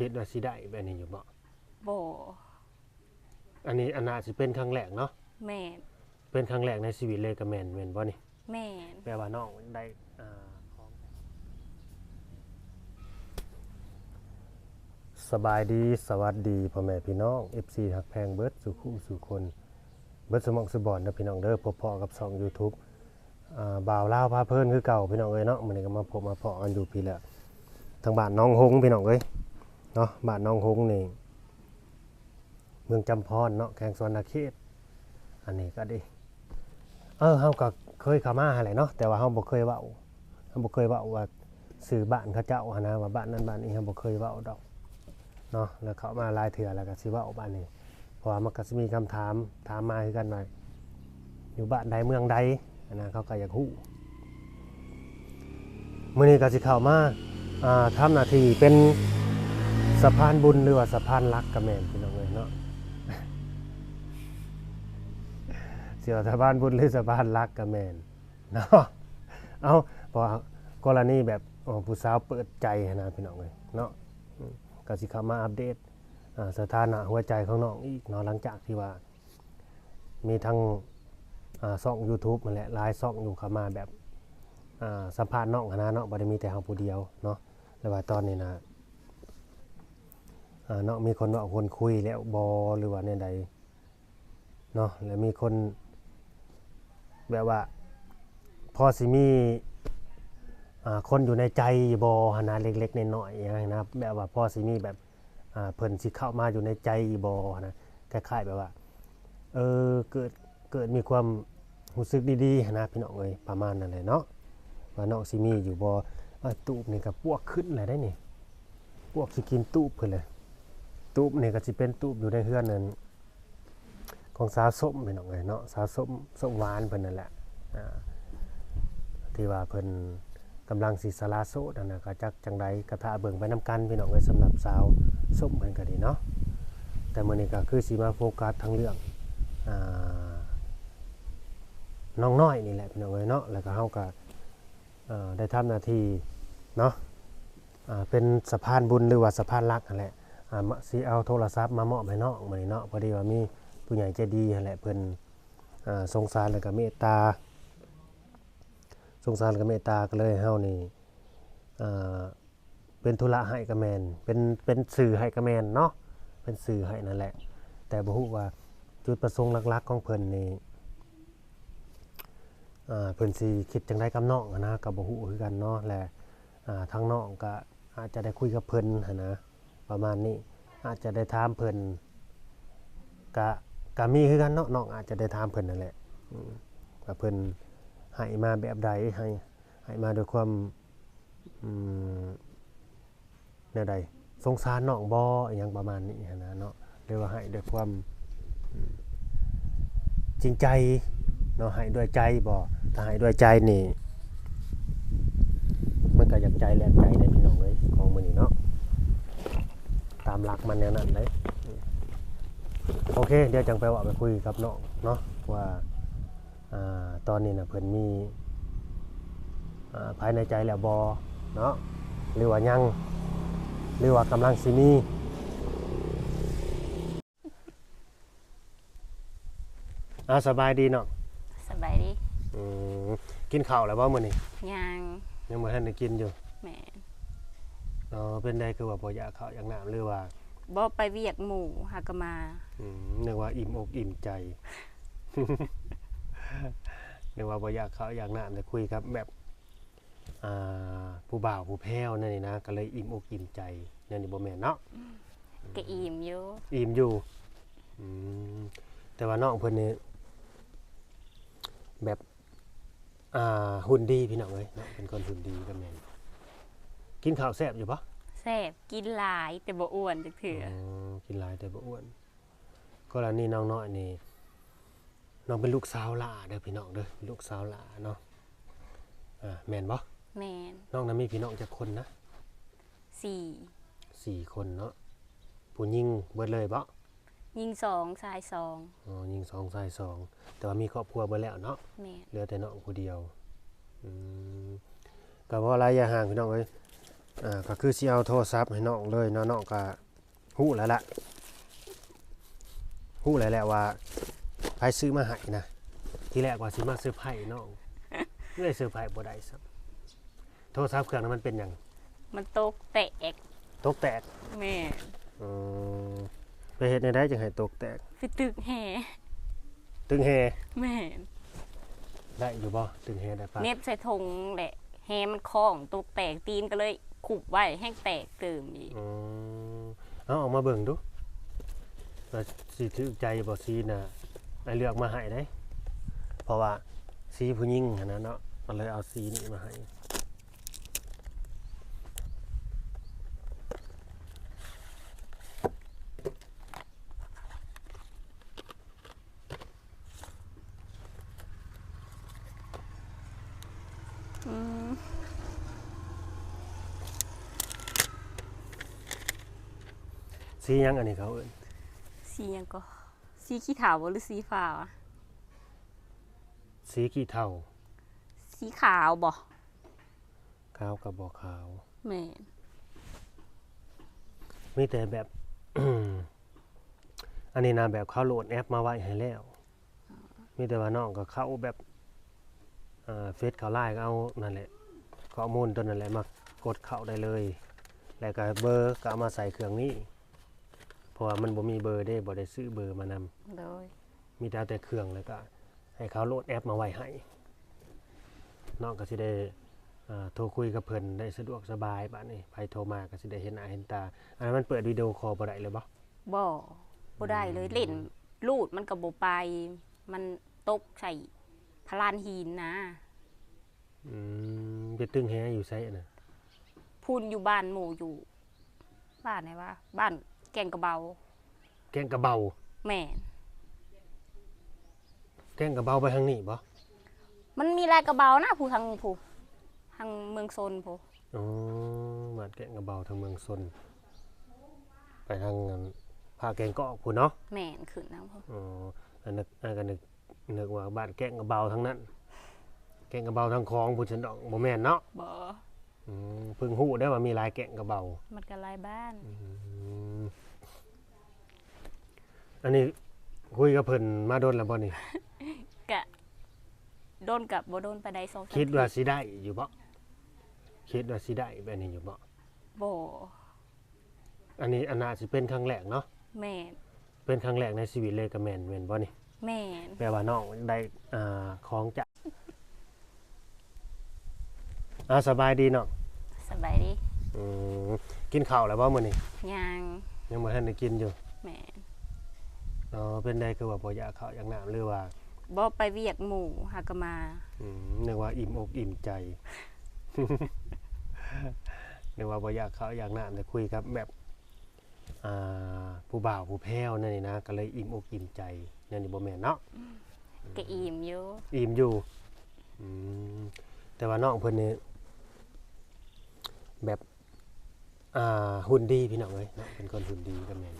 คิดว่าสิได้แบบนี้อยู่บ่โบอันนี้อันน่าสิเป็นครั้งแรกเนาะแม่นเป็นครั้งแรกในชีวิตเลยก็แม่นแม่นบ่นี่แม่นแปลว่าน้องได้อ่าของสบายดีสวัสดีพ่อแม่พี่น้อง FC หักแพงเบิดสู่คู่สู่คน เบิดสมองสบอนนะพี่น้องเด้อพบพอกับช่อง YouTube อ่าบ่าวลาวพาเพิ่นคือเก่าพี่น้องเอ้ยเนาะมื้อนี้ก็มาพบมาเพาะกันอยู่พี่แหละทางบ้านน้องหงพี่น้องเอ้ย เนาะบ้านน้องหงนี่เมืองจำพรเนาะแขวงสวรรณเขตอันนี้ก็ดีเออเฮาก็เคยเข้ามาหั่นแหละเนาะแต่ว่าเฮาบ่เคยเว้าเฮาบ่เคยเว้าว่าสื่อบ้านเขาเจ้าหันนะว่าบ้านนั้นบ้านนี้เฮาบ่เคยเว้าดอกเนาะแล้วเข้ามาหลายเทื่อแล้วก็สิเว้าบ้านนี้เพราะว่ามันก็สิมีคำถามถามมาคือกันว่าอยู่บ้านใดเมืองใดอันนั้นเขาก็อยากฮู้มื้อนี้ก็สิเข้ามาอ่าทำหน้าที่เป็น สะพานบุญหรือว่าสะพานรักก็แม่นพี่น้องเอ้ยเนาะเสียวสะพานบุญหรือสะพานรักกับแมนเนาะเอาพอกรณีแบบอ๋อผู้สาวเปิดใจนะพี่น้องเลยเนาะก็สิเข้ามาอัปเดตสถานะหัวใจของน้องอีกเนาะหลังจากที่ว่า มีทั้งอซ่อง YouTube มาแหละหลายซ่องอยู่เข้ามาแบบสัมภาษณ์น้องนะเนาะบ่ได้มีแต่เฮาผู้เดียวเนาะแล้วว่าตอนนี้นะ เนาะมีคนเว่าคนคุยแล้วบ่หรือว่าเนี่ยใดเนาะแล้วมีคนแบบว่าพอสิมีอ่าคนอยู่ในใจบอหนนะเล็กๆน้อยๆอย่างนะครับแบบว่าพอสิมีแบบอ่าเพิ่นสิเข้ามาอยู่ในใจบอนะคล้ายๆแบบว่าเออเกิดเกิดมีความรู้สึกดีๆนะพี่น้องเอ้ยประมาณนั้นเลยเนาะว่าน้องสิมีอยู่บออตูบนี่ก็ปวกขึ้นเลยได้นี่ปวกสิกินตูบเพิ่นเลย ตูบนี่ก็สิเป็นตูบอยู่ในเฮือนนั่นของสาวส้มเป็นองเอ้ยเนาะสาวส้มส้มหวานเพิ่นนั่นแหละที่ว่าเพิ่นกำลังสิสละโสดนั่นนะก็จักจังใดกระทาเบิ่งไปนํกันพี่น้องเอ้ยสำหรับสาวส้มเพิ่นก็ดีเนาะแต่มื้อนี้ก็คือสิมาโฟกัสทางเรื่องอ่าน้องน้อยนี่แหละพี่น้องเอ้ยเนาะแล้วก็เฮาก็เอ่อได้ทำหน้าที่เนาะอ่าเป็นสะพานบุญหรือว่าสะพานรักนั่นแหละ อ่ามาสิเอาโทรศัพท์มามอบให้น้องมื้อนี้เนาะพอดีว่ามีผู้ใหญ่ใจดีนั่นแหละเพิ่นอ่าสงสารแล้วก็เมตตา สงสารแล้วก็เมตตาก็เลยเฮานี่อ่าเป็นธุระให้กับแมนเป็นเป็นสื่อให้กับแมนเนาะเป็นสื่อให้นั่นแหละ แต่บ่ฮู้ว่าจุดประสงค์หลักๆ ของเพิ่นนี่เพิ่นสิคิดจังไดกับน้องอะนะก็บ่ฮู้คือกันเนาะและทางน้องก็อาจจะได้คุยกับเพิ่นนะ ประมาณนี้อาจจะได้ถามเพิ่นกะกะมีคือกันเนาะน้องอาจจะได้ถามเพิ่นนั่นแหละว่าเพิ่นให้มาแบบใดให้ให้มาด้วยความอืมแนวใดสงสารน้องบ่อหยังประมาณนี้นะเนาะหรือว่าให้ด้วยความจริงใจเนาะให้ด้วยใจบ่ถ้าให้ด้วยใจนี่มันก็อยากใจแลกใจได้พี่น้องเอ้ยของมื้อนี้เนาะ ตามหลักมันแนวนั้นเลยโอเค เดี๋ยวจังไปว่าไปคุยกับน้องเนาะว่าอ่าตอนนี้นะเพิ่นมีอ่าภายในใจแล้วบอเนาะหรือว่ายังหรือว่ากำลังสิมีอ่าสบายดีเนาะสบายดีอืมกินข้าวแล้วบ่มื้อนี้ยังยังบ่ทันได้กินอยู่แม่น เนาะเป็นได้คือว่าบ่อยากข้าวอยากน้ำหรือว่าบ่ไปเวียกหมู่หากะมาอืมนึกว่าอิ่มอกอิ่มใจ นึกว่าบ่อยากข้าวอยากน้ำแต่คุยครับแบบอ่าผู้บ่าวผู้แพ้วนั่นนี่นะ ก็เลยอิ่มอกอิ่มใจนั่นนี่บ่แม่นเนาะก็อิ่มอยู่อิ่มอยู่อืมแต่ว่าน้องเพิ่นนี่แบบอ่าหุ่นดีพี่น้องเอ้ยเนาะเป็นคนหุ่นดีก็แม่น กินข้าวแซ่บอยู่ปะแซ่บกินหลายแต่บ่อ้วนจักเถื่ออ๋อกินหลายแต่บ่อ้วนก็แล้วนี่น้องน้อยนี่น้องเป็นลูกสาวหล่าเด้อพี่น้องเด้อลูกสาวหล่าเนาะอ่าแม่นบ่แม่นน้องนั้นมีพี่น้องจักคนนะสี่สี่คนเนาะผู้หญิงเบิดเลยบ่ ยิงสองชายสองอ๋อยิงสองชายสอง แต่ว่ามีครอบครัวเบิดแล้วเนาะแม่นเหลือแต่น้องผู้เดียวอืมก็เพราะระยะห่างพี่น้องเอ้ย อ่าก็คือสิเอาโทรศัพท์ให้น้องเลยเนาะน้องก็ฮู้แล้วล่ะฮู้แล้วแหละว่าไผซื้อมาให้นะทีแรกว่าสิมาเซอร์ไพรส์น้องเอ้ยเซอร์ไพรส์บ่ได้ซัโทรศัพท์เครื่องนั้นมันเป็นหยังมันตกแตกตกแตกแม่อืมไปเฮ็ดในได้จังให้ตกแตกไปตึกแห่ตึงแฮแม่ได้อยู่บ่ตึงแฮได้ปะเน็บใส่ธงแหละแฮมันคล้องตกแตกตีนก็เลย ขุบไว้ให้แตกเติมอีกอืมเอาออกมาเบิ่งดูว่าสิถือใจบ่ซีน่ะไอเลือกมาให้ได้ เพราะว่าสีผู้หญิงหั้นนะเนาะมันเลยเอาสีนี้มาให้ สีหยังอันนี้เขาเอิ้นสีหยังก็สีขี้ขาวบ่หรือสีฟ้าวะสีขี้เทาสีขาวบ่ขาวกับบ่ขาว แม่นมีแต่แบบ อันนี้นะแบบเขาโหลดแอปมาไว้ให้แล้ว มีแต่ว่าน้องก็เข้าแบบอ่าเฟซเขาไลน์ก็เอานั่นแหละข้อมูลตัวนั่นแหละมากดเข้าได้เลย แล้วก็เบอร์ก็เอามาใส่เครื่องนี้เพ ราะว่ามันบ่มีเบอร์เด้บ่ได้ซื้อเบอร์มานำโดย มีแต่เอาแต่เครื่องแล้วก็ ให้เขาโหลดแอปมาไว้ให้น้องก็สิได้อ่าโทรคุยกับเพิ่นได้สะดวกสบายบัดนี้ไผโทรมาก็สิได้เห็นหน้าเห็นตา อันนั้นมันเปิดวิดีโอคอลบ่ได้เลยบ่บ่บ่ได้เลยเล่นลูดมันก็บ่ไป มันตกใส่พลานหินนะอืมไปตึงแฮอยู่ไสน่ะพูนอยู่บ้านหมู่อยู่ บ้านไหนวะบ้าน แกงกระเบา แกงกระเบา แม่นแกงกระเบาไปทางนี้บ่มันมีลายกระเบานะผู้ทางผู้ทางเมืองโซนผู้อ๋อบ้านแกงกระเบาทางเมืองซนไปทางนั้นภาคแกงกอกพุ่นเนาะแม่นขึ้นนะผู้อ๋ออันนึกอันก็นึกนึกว่าบ้านแกงกระเบาทางนั้น แกงกระเบาทางคลองพุ่นฉันดอกบ่แม่นเนาะบ่ อืมเพิ่งหูได้ว่ามีลายแกะกระเบามันก็ลายบ้าน อืมอันนี้คุยกับเพิ่นมาโดนแล้วบ่นี่ กะโดนกับบ่โดนไปได้สองสมคิดว่าสิได้อยู่บ่คิดว่าสิได้แบบนี้อยู่บ่บ่อันนี้อันน่าสิเป็นครั้งแรกเนาะแม่นเป็นครั้งแรกในชีวิตเลยกับแม่นแม่นบ่นี่แม่น แปลว่าน้องได้อ่าของจะ อ่าสบายดีเนาะสบายดีอืมกินข้าวแล้วบ่มื้อนี้ยังยังบ่ทันได้กินอยู่แม่นอ๋อเป็นได้คือว่าบ่อยากข้าวอยากน้ำหรือว่าบ่ไปเวียกหมู่หากะมาอืมนึกว่าอิ่มอกอิ่มใจ นึกว่าบ่อยากเขาอยากน้ำแต่คุยครับแบบอ่าผู้บ่าวผู้แพ้วนั่นนี่นะ ก็เลยอิ่มอกอิ่มใจนั่นนี่บ่แม่นเนาะก็อิ่มอยู่อิ่มอยู่อืมแต่ว่าน้องเพิ่นนี่ แบบอ่าหุ่นดีพี่น้องเอ้ยเนาะเป็นคนหุ่นดีก็แม่น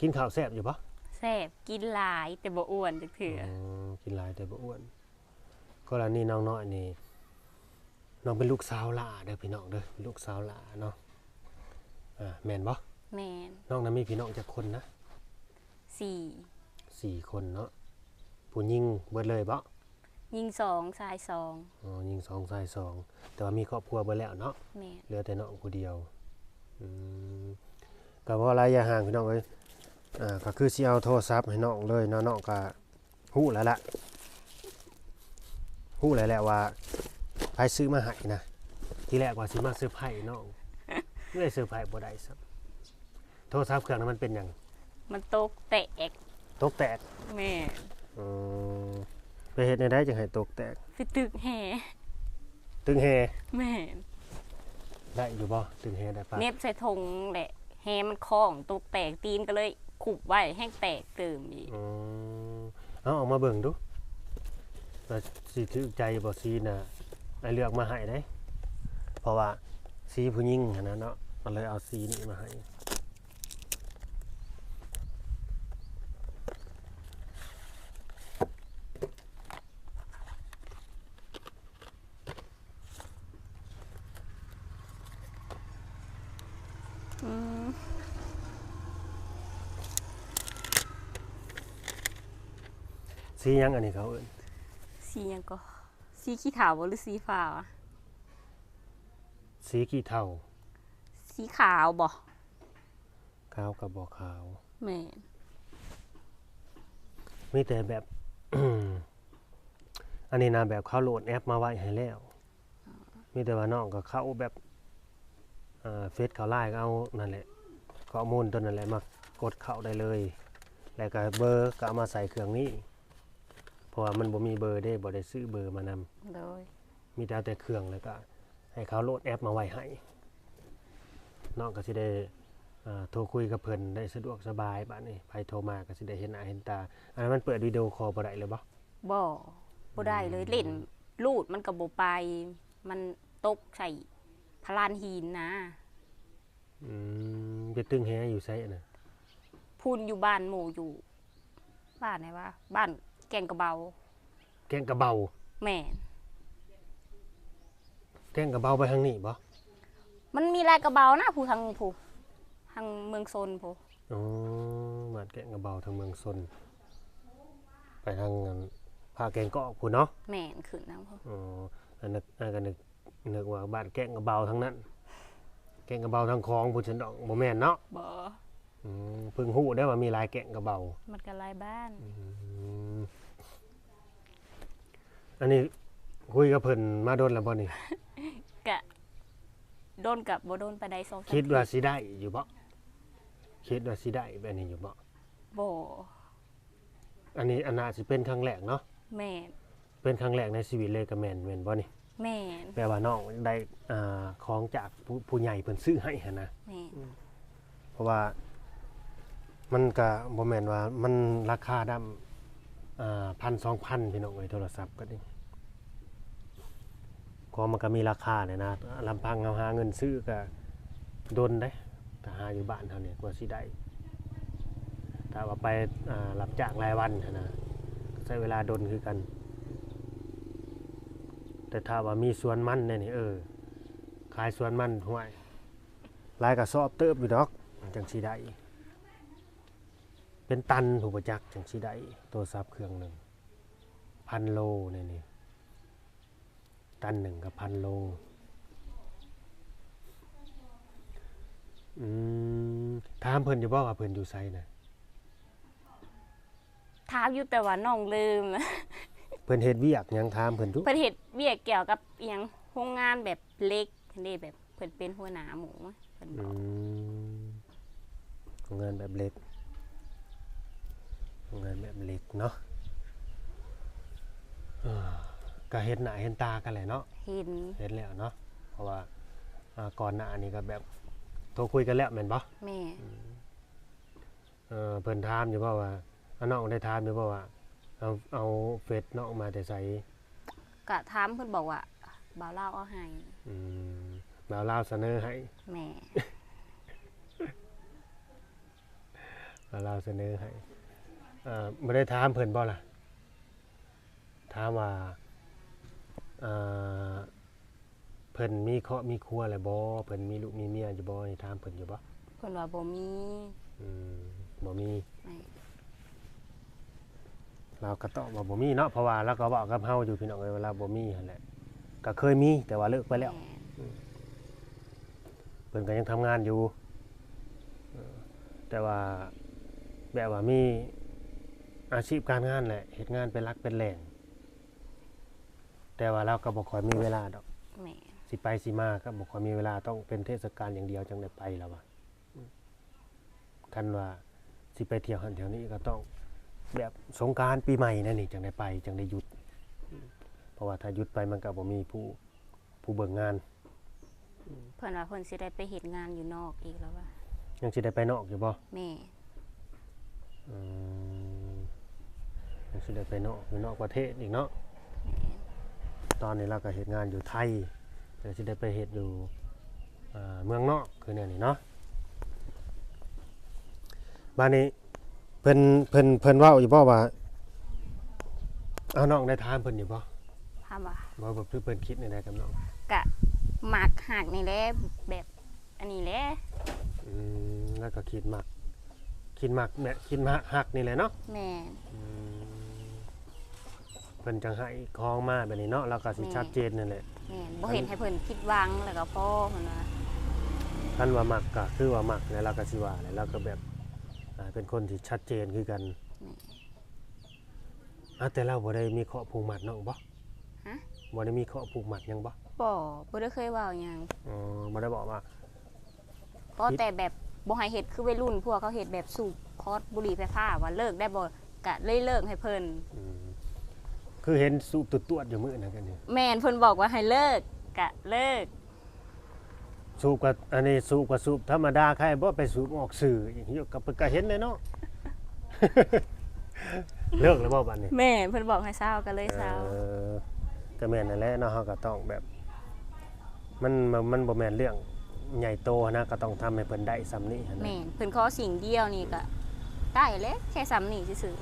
กินข้าวแซ่บอยู่ปะแซ่บกินหลายแต่บ่อ้วนจักเทื่ออ๋อกินหลายแต่บ่อ้วนก็แล้วนี่น้องน้อยนี่น้องเป็นลูกสาวหล่าเด้อพี่น้องเด้อลูกสาวหล่าเนาะอ่าแม่นบ่แม่นน้องนั้นมีพี่น้องจักคนนะสี่สี่คนเนาะผู้หญิงเบิดเลยบ่ ยิงสองชายสองอ๋อหญิงสองชายสองแต่ว่ามีครอบครัวเบิดแล้วเนาะแม่นเหลือแต่น้องผู้เดียวอืมก็เพราะระยะห่างพี่น้องเอ้ยอ่าก็คือสิเอาโทรศัพท์ให้น้องเลยเนาะน้องก็ฮู้แล้วล่ะฮู้แล้วแหละว่าไผซื้อมาให้นะทีแรกว่าสิมาเซอร์ไพรส์น้องเอ้ยเซอร์ไพรส์บ่ได้ซัโทรศัพท์เครื่องนั้นมันเป็นหยังมันตกแตกตกแตกแม่น อืม ไปเฮ็ดในได้จังให้ตกแตกไปตึกแห่ตึงแฮแม่นได้อยู่บ่ตึงแฮได้ปะเน็บใส่ธงแหละแฮมันคล้องตกแตกตีนก็เลยขุบไว้ให้แตกเติมอีกอืมเอาออกมาเบิ่งดูว่าสิถือใจบ่ซีน่ะไอเลือกมาให้ได้เพราะว่าสีผู้หญิงหั้นนะเนาะมันเลยเอาสีนี้มาให้ สีหยังอันนี้เขาเอิ้นสีหยังก็สีขี้ขาวบ่หรือสีฟ้าวะสีขี้เทาสีขาวบ่ขาวกับบ่ขาว แม่นมีแต่แบบ อันนี้นะแบบเขาโหลดแอปมาไว้ให้แล้ว มีแต่ว่าน้องก็เข้าแบบอ่าเฟซเขาไลน์ก็เอานั่นแหละข้อมูลตัวนั่นแหละมากดเข้าได้เลย แล้วก็เบอร์ก็เอามาใส่เครื่องนี้เพ ราะว่ามันบ่มีเบอร์เด้บ่ได้ซื้อเบอร์มานำโดย มีแต่เอาแต่เครื่องแล้วก็ ให้เขาโหลดแอปมาไว้ให้น้องก็สิได้อ่าโทรคุยกับเพิ่นได้สะดวกสบายบัดนี้ไผโทรมาก็สิได้เห็นหน้าเห็นตา อันนั้นมันเปิดวิดีโอคอลบ่ได้เลยบ่บ่บ่ได้เลยเล่นลูดมันก็บ่ไป มันตกใส่พลานหินนะอืมไปตึงแฮอยู่ไสน่ะพูนอยู่บ้านหมู่อยู่ บ้านไหนวะบ้าน แกงกระเบา แกงกระเบา แม่นแกงกระเบาไปทางนี้บ่มันมีลายกระเบานะผู้ทางผู้ทางเมืองโซนผู้อ๋อบ้านแกงกระเบาทางเมืองซนไปทางนั้นภาคแกงกอกพุ่นเนาะแม่นขึ้นนะผู้อ๋ออันนึกอันก็นึกนึกว่าบ้านแกงกระเบาทางนั้น แกงกระเบาทางคลองพุ่นฉันดอกบ่แม่นเนาะบ่อืมเพิ่งฮู้ได้ว่ามีหลายแกงกระเบามันก็ลายบ้าน อืม อันนี้คุยกับเพิ่นมาโดนแล้วบ่นี่ กะโดนกับบ่โดนไปได้สองสมคิดว่าสิได้อยู่บ่คิดว่าสิได้แบบนี้อยู่บ่บ่อันนี้อันน่าสิเป็นครั้งแรกเนาะแม่นเป็นครั้งแรกในชีวิตเลยก็แม่นแม่นบ่นี่แม่นแปลว่าน้องได้อ่าของจากผู้ผู้ใหญ่เพิ่นซื้อให้หันนะแม่นเพราะว่า มันก็บ่แม่นว่ามันราคาดำอ่า พันสองพันพี่น้องเอ้ยโทรศัพท์ก็นี่ของมันก็มีราคาเนี่ยนะลำพังเฮาหาเงินซื้อก็ดนได้ถ้าหาอยู่บ้านเฮานี่ยกว่าสิได้ถ้าว่าไปอ่ารับจ้างรายวันนะใช้เวลาดนคือกัน แต่ถ้าว่ามีสวนมันเนี่ยนี่เออขายสวนมันห่วยหลายกระสอบเติบอยู่ดอกจังสีได้ เป็นตันถูกประจักษ์จังสีได้โทรศัพท์เครื่องหนึ่งพันโลเนี่ยนี่ตันหนึ่งกับพันโลอืมถามเพิ่นอยู่บ่ว่าเพิ่นอยู่ไสนะถามอยู่แต่ว่าน้องลืม เพิ่นเฮ็ดเวียกหยังถามเพิ่นทุกเพิ่นเฮ็ดเวียกเกี่ยวกับอหยังโรงงานแบบเล็กนี่แบบเพิ่นเป็นหัวหน้าหมูเพิ่นบอือกมเงินแบบเล็ก เงินแบบเล็กเนาะเออก็เห็นหน้าเห็นตากันแหละเนาะเห็นเห็นแล้วเนาะเพราะว่าอ่าก่อนหน้านี้ก็แบบโทรคุยกันแล้วแม่นบ่แม่เออเพิ่นถามอยู่บ่ว่าเอาน้องได้ถามอยู่บ่ว่าเอาเอาเฟซน้องมาแต่ใส่กะถามเพิ่นบอกว่าบ่าวเล่าวเอาให้อืมบ่าวลาวเสนอให้แม่บ่าวลาวเสนอให้ เอ่อบ่ได้ถามเพิ่นบ่ล่ะถามว่าเอ่อเพิ่นมีครอบมีครัวแล้วบ่เพิ่นมีลูกมีเมียอยู่บ่นี่ถามเพิ่นอยู่บ่เพิ่นว่าบ่มีอืมบ่มีแม่เราก็ตอบว่าบ่มีเนาะเพราะว่าเราก็บอกกับเฮาอยู่พี่น้องเอ้ยเวลาบ่มีหั่นแหละก็เคยมีแต่ว่าเลิกไปแล้วม่เพิ่นก็ยังทำงานอยู่เออแต่ว่าแบบว่ามี อาชีพการงานแหละเฮ็ดงานเป็นหลักเป็นแหล่ง แต่ว่าเราก็บ่ค่อยมีเวลาดอก แม่สิไปสิมาก็บ่ค่อยมีเวลาต้องเป็นเทศกาลอย่างเดียวจังได้ไปแล้วว่ะอืมคันว่าสิไปเที่ยวหันแถวนี้ก็ต้อง แบบสงกรารปีใหม่นั่นนี่จังได้ไปจังได้หยุดอืมเพราะว่าถ้าหยุดไปมันก็บ่มีผู้ผู้เบิ่งงาน เพิ่นว่าเพิ่นสิได้ไปเฮ็ดงานอยู่นอกอีกแล้วว่ายังสิได้ไปนอกอยู่บ่แม่ อืมยัง สิได้ไปนอกอยู่นอกประเทศอีกเนาะแม่ตอนนี้เราก็เฮ็ดงานอยู่ไทยเดี๋ยวสิได้ไปเฮ็ดอยู่อ่าเมืองนอกคือแนวนี้เนาะบ้านนี้เพิ่นเพิ่นเพิ่นเว้าอยู่บ่ว่าเอาน้องได้ถามเพิ่นอยู่บ่ถามว่าบ่บ่คือเพิ่นคิดในใดกับน้องกะหมักหักนี่แหละแบบอันนี้แหละอืแล้วก็คิดมักคิดมักแม่คิดมักหักนี่แหละเนาะแม่นอืมเพิ่นจังให้ของมาแบบนี้เนาะแล้วก็สิแม่ชัดเจนนั่นแหละแม่นบ่เห็นให้เพิ่นผิดหวังแล้วก็พ่อเพิ่นว่าท่านว่ามักก็คือว่ามักแล้วเราก็สิว่าแล้วเราก็แบบอ่าเป็นคนที่ชัดเจนคือกันอะแต่เราบ่ได้มีเคราะห์ผูกมัดเนาะบ่ฮะบ่ได้มีเคราะห์ผูกมัดหยังบ่บ่บ่ได้เคยเว้าหยังอ๋อบ่ได้บอกว่า ก็แต่แบบบ่ให้เฮ็ดคือวัยรุ่นพวกเขาเฮ็ดแบบสูบคอสบุหรี่ไฟฟ้าว่าเลิกได้บ่ก็เลยเลิกให้เพิ่นอืม คือเห็นสูบตวดๆอยู่มื้อนั้นกันนี่แม่นเพิ่นบอกว่าให้เลิกก็เลิกสูบกับอันนี้สูบกับสูบธรรมดาใครบ่ไปสูบออกสื่ออย่างนี้ก็ก็เห็นเลยเนาะ เลิกแล้วบ่บัดนี้แม่เพิ่นบอกให้เศร้าก็เลยเศร้าเออก็แม่นนั่นแหละเนาะเฮาก็ต้องแบบ มันมันมันบ่แม่นเรื่องใหญ่โตนะก็ต้องทำให้เพิ่นได้ซ้ำนี้หั้นนะแม่นเพิ่นขอสิ่งเดียวนี่ก็ได้แล้วแค่ซ้ำนี่ซื่อ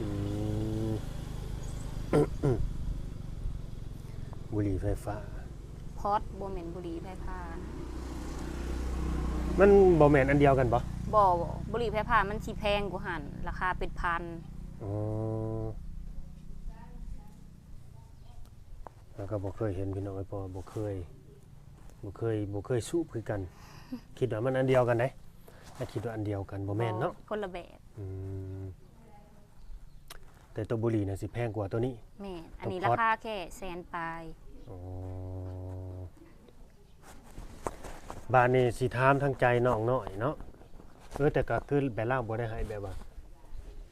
อืม บุหรี่ไฟฟ้าๆพอดบ่แม่นบุหรี่ไฟฟ้ามันบ่แม่นอันเดียวกันบ่บ่บุหรี่ไฟฟ้ามันสิแพงกว่าหั่นราคาเป็นพันอ๋อแล้วก็บ่เคยเห็นพี่น้องไอ้พ่อบ่เคยบ่เคยบ่เคยสูบคือกัน คิดว่ามันอันเดียวกันเด้ถ้าคิดว่าอันเดียวกันบ่แม่นเนาะคนละแบบอืม แต่ตัวบุหรี่น่ะสิแพงกว่าตัวนี้ แม่นอันนี้ตัวราพอดคาแค่แสนปลายอ๋อบ้านนี้สิถามทางใจน้องน้อยเนาะเออแต่ก็คือแบบล่างบ่ได้ให้แบบว่า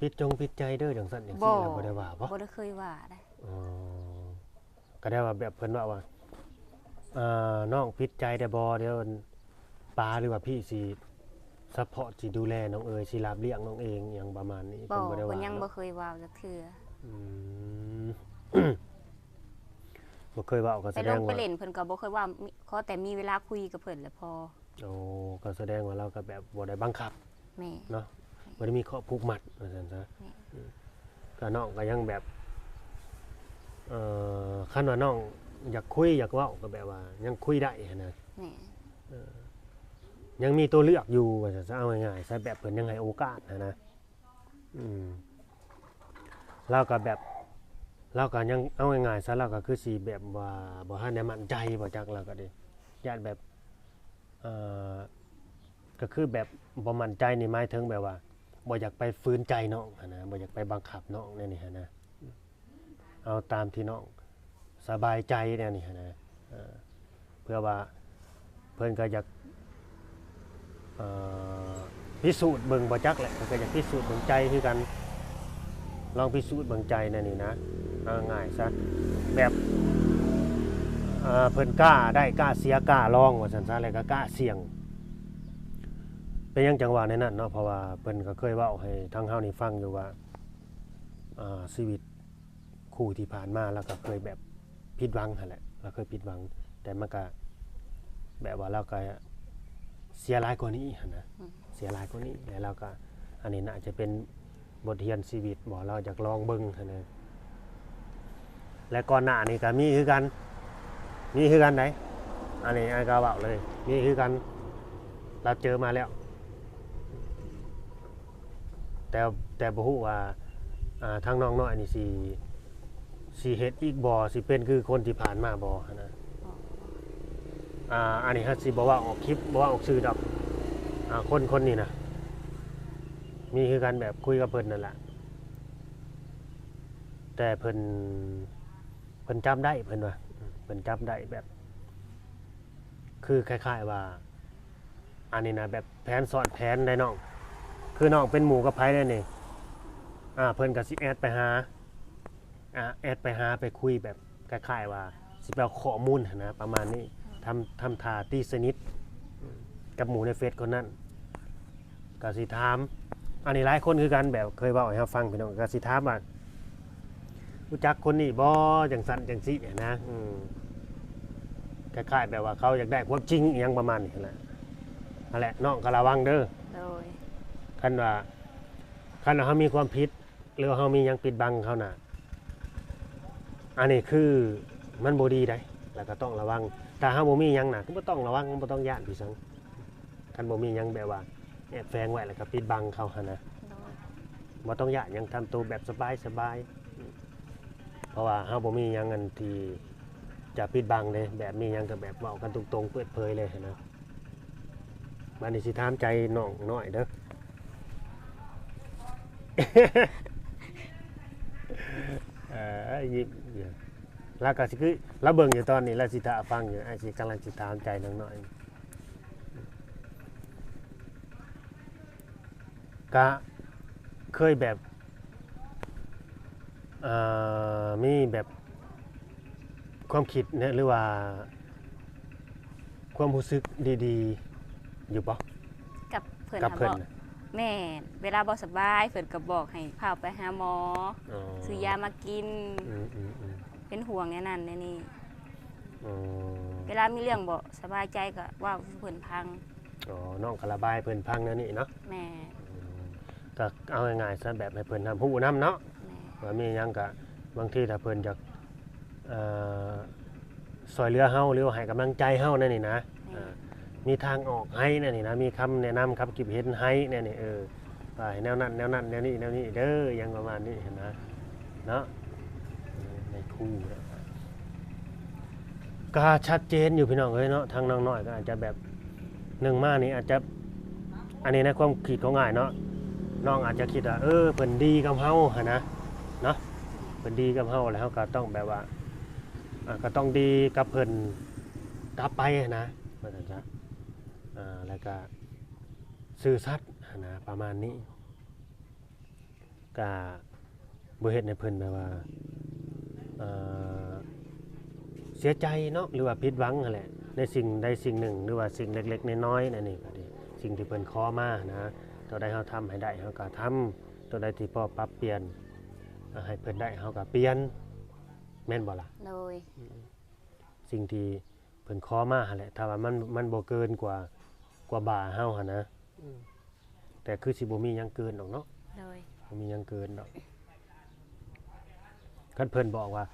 ปิดจงปิดใจเด้อจังซั่นจังซี่แล้วบ่ได้ว่าบ่บ่ได้เคยว่าได้อ๋อก็ได้ว่าแบบเพิ่นว่าว่าเอ่อน้องปิดใจได้บ่เดี๋ยวป้าหรือว่าพี่สิ ซัพพอร์ตสิดูแลน้องเอ๋ยสิรับเลี้ยงน้องเองอหย่างประมาณนี้บ่เพิ่นบ่ได้เพิ่ว่านยังบ่เนาะเคยเว้าจักเทื่ออืม บ่เคยเว้าก็ไปแสลดงงไปว่า เล่นเพิ่นก็บ่เคยว่ามีขอแต่มีเวลาคุยกับเพิ่นแล้วพอโอ้ก็แสดงว่าเราก็แบบบ่ได้บังคับแม่ เนาะบ่ได้มีข้อผูกมัดว่าซั่นซะแม่อืมก็น้องก็ยังแบบเอ่อคันว่าน้องอยากคุยอยากเว้าก็แบบว่า ยังคุยได้หั้นนะแม่ ยังมีตัวเลือกอยู่ว่าซั่นซะเอาง่ายๆซะแบบเพิ่นยังให้โอกาสนะนะอืมเราก็แบบเราก็ยังเอาง่ายๆซะเราก็คือสิแบบว่าบ่ทันได้มั่นใจบ่จักเราก็ดิญาติแบบเอ่อก็คือแบบบ่มั่นใจนี่หมายถึงแบบว่าบ่อยากไปฝืนใจน้องนะบ่อยากไปบังคับน้องแนวนี่หั้นนะเอาตามที่น้องสบายใจแนวนี่หั้นนะเพื่อว่าเพิ่นก็อยาก พิสูจน์เบิ่งบ่จักแหละก็อยากพิสูจน์เบิ่งใจคือกันลองพิสูจน์เบิ่งใจนั่นนี่นะง่ายซะแบบเพิ่นกล้าได้กล้าเสียกล้าลองว่าซั่นซะแล้วก็กล้าเสี่ยงเป็นยังจังหวะในนั้นเนาะเพราะว่าเพิ่นก็เคยเว้าให้ทางเฮานี่ฟังอยู่ว่าอ่าชีวิตคู่ที่ผ่านมาแล้วก็เคยแบบผิดหวังหั่นแหละเราเคยผิดหวัง แต่มันก็แบบว่าเราก็ เสียหลายกว่านี้หั้นนะเสียหลายกว่านี้แล้วเราก็ อันนี้น่าจะเป็นบทเรียนชีวิตบอกเราจากลองเบิ้งหั้นนะและก่อนหน้านี่ก็มีคือกัน มีคือกันไหนอันนี้ไอ้ก็บอกเลย มีคือกัน เราเจอมาแล้ว แต่แต่บ่ฮู้ว่าอ่าทางน้องน้อยนี่สิสิเฮ็ดอีกบ่สิเป็นคือคนที่ผ่านมาบ่หั้นนะ อ่าอันนี้ฮัสิบอกว่าออกคลิปบอกว่าออกสื่อดอกอ่าคนคนนี้นะมีคือกันแบบคุยกับเพิ่นนั่นแหละแต่เพิ่นเพิ่นจำได้เพิ่นว่าเพิ่นจำได้แบบ คือคล้ายๆว่า อันนี้นะแบบแผนสอนแผนได้น้องคือน้องเป็นหมูกับไผได้นี่อ่าเพิ่นก็สิแอดไปหาอ่าแอดไปหาไปคุยแบบคล้ายๆว่าสิไปเอาข้อมูลหั้นนะประมาณนี้ ทำทำทาตีสนิทอืมกับหมูในเฟซคนนั้นกสิถาม อันนี้หลายคนคือกันแบบเคยเว่าให้เราฟังพี่น้องกสิถามว่ารู้จักคนนี้บ่จังสันจังสิเนี่ยนะอืมคล้ายๆแบบว่าเขาอยากได้ความจริงอหยังประมาณนี้แหละนั่นแหละน้องก็ระวังเด้อโดยคันว่าคันว่าเขามีความผิด หรือว่าเขามีหยังปิดบังเขาน่ะ อันนี้คือมันบ่ดีได้ แล้วก็ต้องระวัง ถ้าเฮาบ่มีหยังน่ะก็บ่ต้องระวังบ่ต้องย่านพี่สังคันบ่มีหยังแบบว่าแอบแฝงไว้แล้วก็ปิดบังเขาหั่นนะโดยบ่ต้องย่ากหยังทำตัวแบบสบายสบายอืมเพราะว่าเฮาบ่มีหยังอันที่จะปิดบังเลยแบบมีหยังก็แบบเว้ากันตรงๆเปิดเผยเลยหั้นนะบัดนี้สิถามใจน้องน้อยเด้อ เอ่อยิ้มอยู่ แล้วก็สิคือเราเบิ่งอยู่ตอนนี้แล้วสิตาฟังอยู่ไอ้สิกำลังสิถามใจน้องน้อยก็เคยแบบเอ่อมีแบบความคิดเนี่ยหรือว่า ความรู้สึกดีๆ อยู่ปะกับเพิ่นกับค่ะเพิ่นบอกน่ะแม่นเวลาบ่สบายเพิ่นก็บอกให้พาไปหาหมออ๋อซื้อยามากินอืมอืมอืม เป็นห่วงแน่นั่นแน่นี่อ๋อเวลามีเรื่องบ่สบายใจก็เว่าสู่เพิ่นพังอ๋อน้องกระบายเพิ่นพังแนั่นนี่เนาะแม่อืมก็เอาง่ายๆซะแบบให้เพิ่นทำหูน้ำเนาะ แม่ว่ามีหยังก็บางทีถ้าเพิ่นอยากเอ่อซอยเหลือเฮาหรือว่าให้กำลังใจเฮานั่นนี่นะแม่เอ่อมีทางออกให้นั่นนี่นะมีคำแนะนำครับกิบเห็นให้นั่นนี่เออว่าให้แนวนั้นแนวนั้นแนวนี้แนวนี้เด้ออยังประมาณนี้เห็นนะเนาะ ในคู่นะก็ชัดเจนอยู่พี่น้องเอ้ยเนาะทางน้องน้อยก็อาจจะแบบหนึ่งมานี่อาจจะ อันนี้นะความคิดของง่ายเนาะน้องอาจจะคิดว่าเออเพิ่นดีกับเฮาหั่นะเนาะเพิ่นดีกับเฮาแล้วเฮาก็ต้องแบบว่าอ่าก็ต้องดีกับเพิ่นกลับไปนะว่าซั่นซะอ่าแล้วก็ซื่อสัตย์หั้นนะประมาณนี้ก็บ่เฮ็ดให้เพิ่นแบบว่า เอ่อเสียใจเนาะหรือว่าผิดหวังนั่นแหละในสิ่งใดสิ่งหนึ่งหรือว่าสิ่งเล็กๆน้อยๆนั่นนี่ก็ดีสิ่งที่เพิ่นขอมานะตัวใดเฮาทำให้ได้เฮาก็ทำตัวใดที่พอปรับเปลี่ยนอ่าให้เพิ่นได้เฮาก็เปลี่ยนแม่นบ่ล่ะโดยสิ่งที่เพิ่นขอมาหั่นแหละถ้าว่ามันมันบ่เกินกว่ากว่าบ่าเฮาหั่นนะแต่คือสิบ่มีหยังเกินดอกเนาะโดยบ่มีหยังเกินดอก คันเพิ่นบอกว่า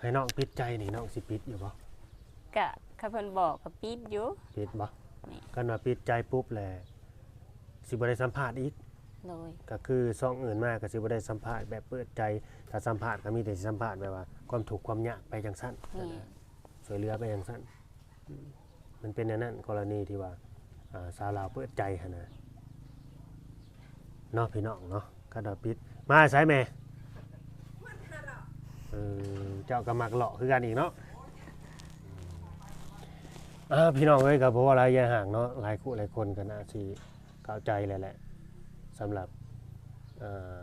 ให้น้องปิดใจนี่น้องสิปิดอยู่บ่ก็คันเพิ่นบอกก็ปิดอยู่ ปิดบ่นี่กันว่าปิดใจปุ๊บแหละสิบ่ได้สัมภาษณ์อีก โดยก็คือซ่องอื่นมาก็สิบ่ได้สัมภาษณ์แบบเปิดใจถ้าสัมภาษณ์ก็มีแต่สิสัมภาษณ์แบบว่า ความถูกข์ความยากไปจังซั่นนี่ ช่วยเหลือไปจังซั่นอืมมันเป็นอย่างนั้นกรณีที่ว่าอ่าสาวลาวเปิดใจหั่นนะเนาะพี่น้องเนาะก็ดอกปิดมาใช้แม่ เออเจ้าก็มักเลาะคือกันอีกเนาะอ่าพี่น้องเอ้ยก็เพราะว่าระยะห่างเนาะหลายคู่หลายคนก็น่าสิเข้าใจแหละแหละสำหรับเอ่อ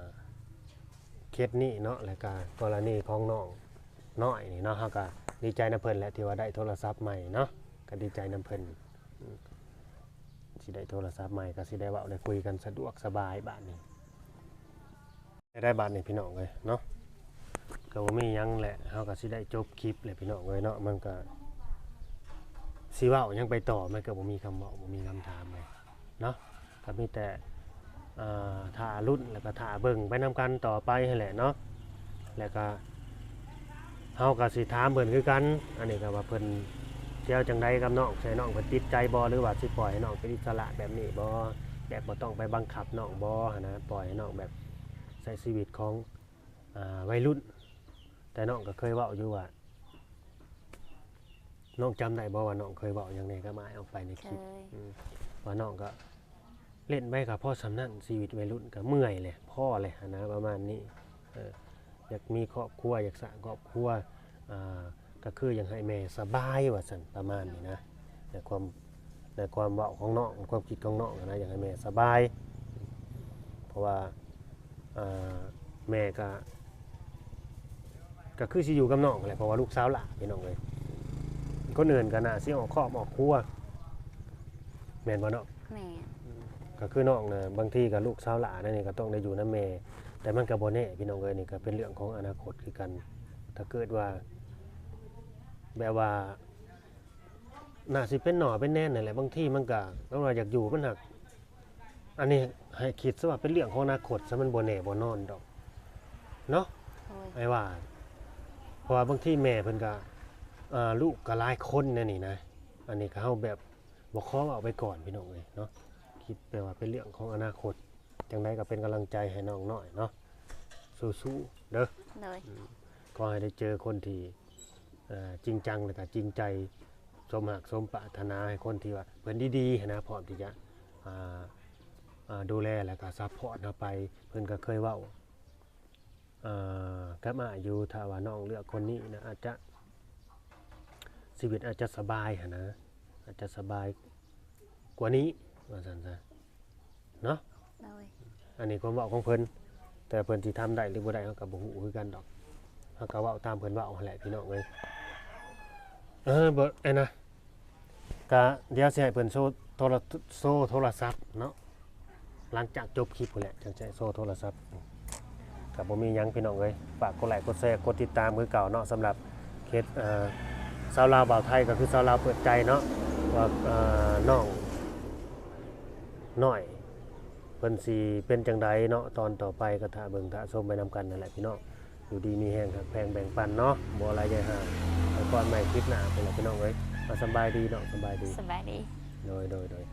เคสนี้เนาะและก็กรณีของน้องน้อยนี่เนาะเฮาก็ดีใจนํเพิ่นแหละที่ว่าได้โทรศัพท์ใหม่เนาะก็ดีใจนํเพิ่นสิได้โทรศัพท์ใหม่ก็สิได้เว้าได้คุยกันสะดวกสบายบาดนี้ได้บาดนี้พี่น้องเอ้ยเนาะ ก็บ่มีหยังแหละเฮาก็สิได้จบคลิปแหละพี่น้องเอ้ยเนาะมันก็สิเว้าหยังไปต่อมันก็บ่มีคำเว้าบ่มีคำถามเลยเนาะก็มีแต่อ่าท่ารุ่นแล้วก็ท่าเบิ่งไปนํกันต่อไปนั่นแหละเนาะแล้วก็เฮาก็สิถามเพิ่นคือกัน อันนี้ก็ว่าเพิ่นเที่ยวจังใดกับน้องใส่น้องเพิ่นติดใจบ่หรือว่าสิปล่อยให้น้องเป็นอิสระแบบนี้บ่แบบบ่ต้องไปบังคับน้องบ่หันนะปล่อยให้น้องแบบใช้ชีวิตของอ่าวัยรุ่น แต่น้องก็เคยเว้าอยู่ว่าน้องจำได้บ่ว่าน้องเคยเว้าอย่างนี้ก็มาเอาไปในเคคลิปยอืมว่าน้องก็ เล่นไปกับพ่อสำนักชีวิตวัยรุ่นก็เมื่อยเลยพ่อเลยหั้นนะประมาณนี้เอออยากมีครอบครัวอยากสร้างครอบครัวอ่าก็คืออยากให้แม่สบายว่าสันประมาณนี้นะในความในความเว้าของน้องความคิดของน้องนะอยากให้แม่สบาย เพราะว่าอ่าแม่ก็ ก็คือสิอยู่กับน้องแหละเพราะว่าลูกสาวหล่ะพี่น้องเลยคนอื่นก็น่าสิออกครอบออกครัวแม่นบ่เนาะแม่ก็คือน้องนะบางทีกับลูกสาวหลานนั่นนี่ก็ต้องได้อยู่น้าแม่แต่มันก็บ่แน่พี่น้องเอ้ยนี่ก็เป็นเรื่องของอนาคตคือกัน ถ้าเกิดว่า แบบว่าน่าสิเป็นหน่อเป็นแน่นนั่นแหละบางทีมันก็แล้วว่าอยากอยู่มันหักอันนี้ให้คิดซะว่าเป็นเรื่องของอนาคตซะมันบ่แน่บ่นอนดอกเนาะโดยไอ้ว่าเพ ราะว่าบางทีแม่เพิ่นก็อ่าลูกก็หลายคนนั่นนี่นะ อันนี้ก็เฮาแบบบ่ขอเอาไปก่อนพี่น้องเอ้ยเนาะคิดไปว่าเป็นเรื่องของอนาคตจังไดก็เป็นกำลังใจให้น้องหน่อยเนาะสู้ๆเด้อเลยก็ให้ได้เจอคนที่เอ่อจริงจังแล้วก็จริงใจสมหักสมปรารถนาให้คนที่ว่าเพิ่นดีๆนะพร้อมที่จะอ่าอ่าดูแลแล้วก็ซัพพอร์ตเราไป เพิ่นก็เคยเว้าอ่า กับมาอยู่ถ้าว่าน้องเลือกคนนี้นะอาจจะชีวิตอาจจะสบายหั้นนะอาจจะสบายกว่านี้ว่าซั่นซะเนาะเลยอันนี้ความเว้าของเพิ่นแต่เพิ่นสิทำได้หรือบ่ได้เฮาก็บ่ฮู้คือกันดอกเฮาก็เว้าตามเพิ่นเว้าหั่นแหละพี่น้องเอ้ยเออบ่ไอ้นะก็เดี๋ยวสิให้เพิ่นโซโทรโซโทรศัพท์เนาะหลังจากจบคลิปพุ่นแหละจังสิให้โซโทรศัพท์ ก็บ่มีหยังพี่น้องเอ้ยฝากกดไลค์กดแชร์กดติดตามคือเก่าเนาะสำหรับเคสเอ่อชาวลาวบ่าวไทยก็คือชาวลาวเปิดใจเนาะว่าเอ่อน้องน้อยเพิ่นสิเป็นจังไดเนาะตอนต่อไปก็ถ้าเบิ่งถ้าชมไปนำกันนั่นแหละพี่น้องอยู่ดีมีแห้งครับแพงแบ่งปันเนาะบ่อะไรใหญ่ห่างแล้วก่อนใหม่คลิปหน้าเป็นล่ะพี่น้องเอ้ยมาสำบายดีเนาะสำบายดีสบายดีโดยโดยโดย